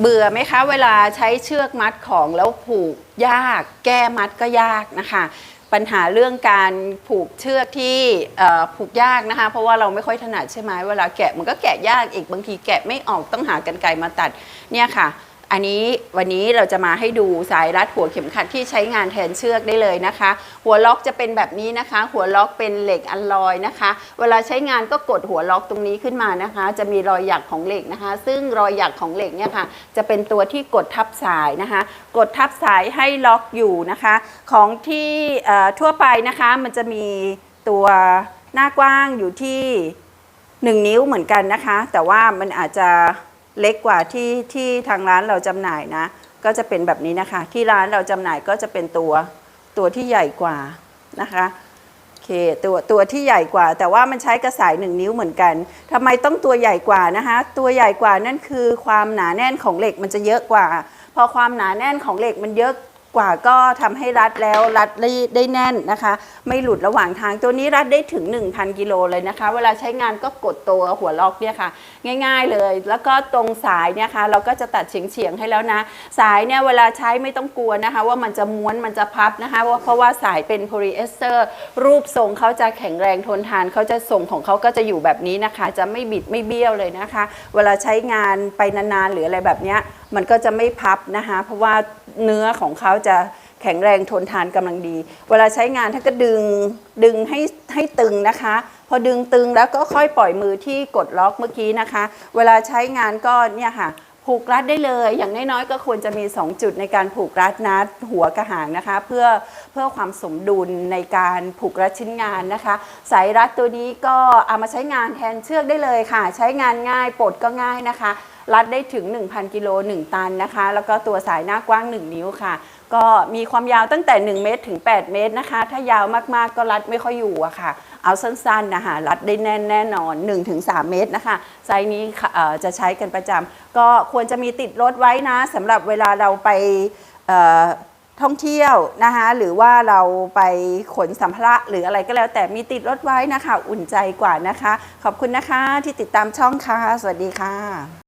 เบื่อไหมคะ เวลาใช้เชือกมัดของแล้วผูกยาก แก้มัดก็ยากนะคะ ปัญหาเรื่องการผูกเชือกที่ผูกยากนะคะ เพราะว่าเราไม่ค่อยถนัดใช่ไหมเวลาแกะมันก็แกะยากอีกบางทีแกะไม่ออกต้องหากันไกรมาตัดเนี่ยค่ะ อันนี้วันนี้เราจะมาให้ดูสายรัดหัวเข็มขัดที่ใช้งานแทนเชือกได้เลยนะคะ หัวล็อกจะเป็นแบบนี้นะคะ หัวล็อกเป็นเหล็กอัลลอยนะคะ เวลาใช้งานก็กดหัวล็อกตรงนี้ขึ้นมานะคะ จะมีรอยหยักของเหล็กนะคะ ซึ่งรอยหยักของเหล็กเนี่ยค่ะจะเป็นตัวที่กดทับสายนะคะ กดทับสายให้ล็อกอยู่นะคะ ของที่ทั่วไปนะคะมันจะมีตัวหน้ากว้างอยู่ที่ 1 นิ้วเหมือนกันนะคะ แต่ว่ามันอาจจะ เล็กกว่าที่ที่ทางร้านเราจำหน่ายนะ ก็จะเป็นแบบนี้นะคะ ที่ร้านเราจำหน่ายก็จะเป็นตัวตัวที่ใหญ่กว่านะคะโอเคตัวตัวที่ใหญ่กว่า แต่ว่ามันใช้กระสายหนิ้วเหมือนกันทำไมต้องตัวใหญ่กว่านะคะ ตัวใหญ่กว่านั่นคือความหนาแน่นของเหล็กมันจะเยอะกว่า พอความหนาแน่นของเหล็กมันเยอะ กว่าก็ทำให้รัดแล้วรัดได้ได้แน่นนะคะ ไม่หลุดระหว่างทางตัวนี้รัดได้ถึง 1,000 กิโลเลยนะคะ เวลาใช้งานก็กดตัวหัวล็อกเนี่ยค่ะ ง่ายๆเลย แล้วก็ตรงสายเนี่ยค่ะเราก็จะตัดเฉียงๆให้แล้วนะ สายเนี่ยเวลาใช้ไม่ต้องกลัวนะคะ ว่ามันจะม้วนมันจะพับนะคะว่าเพราะว่าสายเป็นโพลีเอสเตอร์รูปทรงเขาจะแข็งแรงทนทานเขาจะทรงของเขาก็จะอยู่แบบนี้นะคะ จะไม่บิดไม่เบี้ยวเลยนะคะ เวลาใช้งานไปนานๆหรืออะไรแบบเนี้ยมันก็จะไม่พับนะคะ เพราะว่าเนื้อของเขาจะแข็งแรงทนทานกำลังดี เวลาใช้งานถ้าก็ดึงดึงให้ให้ตึงนะคะ พอดึงตึงแล้วก็ค่อยปล่อยมือที่กดล็อกเมื่อกี้นะคะ เวลาใช้งานก็เนี่ยค่ะผูกรัดได้เลย อย่างน้อยๆก็ควรจะมี 2 จุดในการผูกรัดนัดหัวกระหางนะคะ เพื่อเพื่อความสมดุลในการผูกรัดชิ้นงานนะคะ สายรัดตัวนี้ก็เอามาใช้งานแทนเชือกได้เลยค่ะ ใช้งานง่ายปลดก็ง่ายนะคะ รัดได้ถึง 1,000 กิโล 1 ตันนะคะ แล้วก็ตัวสายหน้ากว้าง 1 นิ้วค่ะ ก็มีความยาวตั้งแต่ 1 เมตรถึง 8 เมตรนะคะ ถ้ายาวมากๆก็รัดไม่ค่อยอยู่อะค่ะ เอาสั้นๆนะคะรัดได้แน่นแน่นอน 1-3 เมตรนะคะไซส์นี้จะใช้กันประจำก็ควรจะมีติดรถไว้นะสำหรับเวลาเราไปท่องเที่ยวนะคะหรือว่าเราไปขนสัมภาระหรืออะไรก็แล้ว แต่มีติดรถไว้นะคะ อุ่นใจกว่านะคะ ขอบคุณนะคะที่ติดตามช่องค่ะ สวัสดีค่ะ